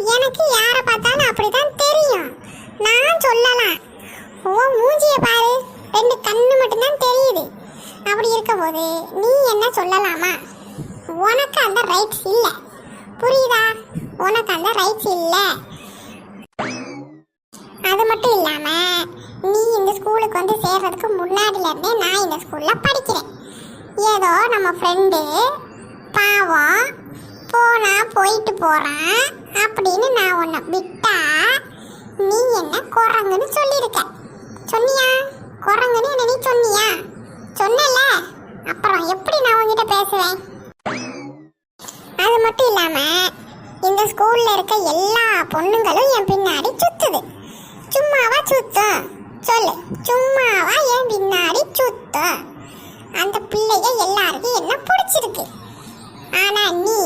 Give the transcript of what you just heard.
எனக்கு யாரை பார்த்தாலும் அப்படிதான் தெரியும். நான் சொல்லலாம். ஓ மூஞ்சிய பாரு. ரெண்டு கண்ணு மட்டும்தான் தெரியுது. அப்படி இருக்கும்போது நீ என்ன சொல்லலாமா? உனக்கு அந்த ரைட்ஸ் இல்ல. புரியுதா? உனக்கு அந்த ரைட்ஸ் இல்ல. அது மட்டும் இல்லாம நீ இந்த ஸ்கூலுக்கு வந்து சேர்றதுக்கு முன்னாடில இருந்தே நான் இந்த ஸ்கூல்ல படிக்கிறேன். ஏதோ நம்ம ஃப்ரெண்டு பாவம் போயிட்டு போகிறேன் அப்படின்னு நான் உன்னை விட்டா நீ என்ன குரங்குன்னு சொல்லியிருக்க. சொன்னியா? குரங்குன்னு என்ன நீ சொன்னியா? சொன்னல. அப்புறம் எப்படி நான் உன்கிட்ட பேசுவேன்? அது மட்டும் இல்லாமல் இந்த ஸ்கூலில் இருக்க எல்லா பொண்ணுங்களும் என் பின்னாடி சுத்துது. சும்மாவா சுத்தும். சொல்லு. சும்மாவா என் பின்னாடி சுத்தும். அந்த பிள்ளைங்க எல்லாருக்கும் என்ன பிடிச்சிருக்கு? ஆனால் நீ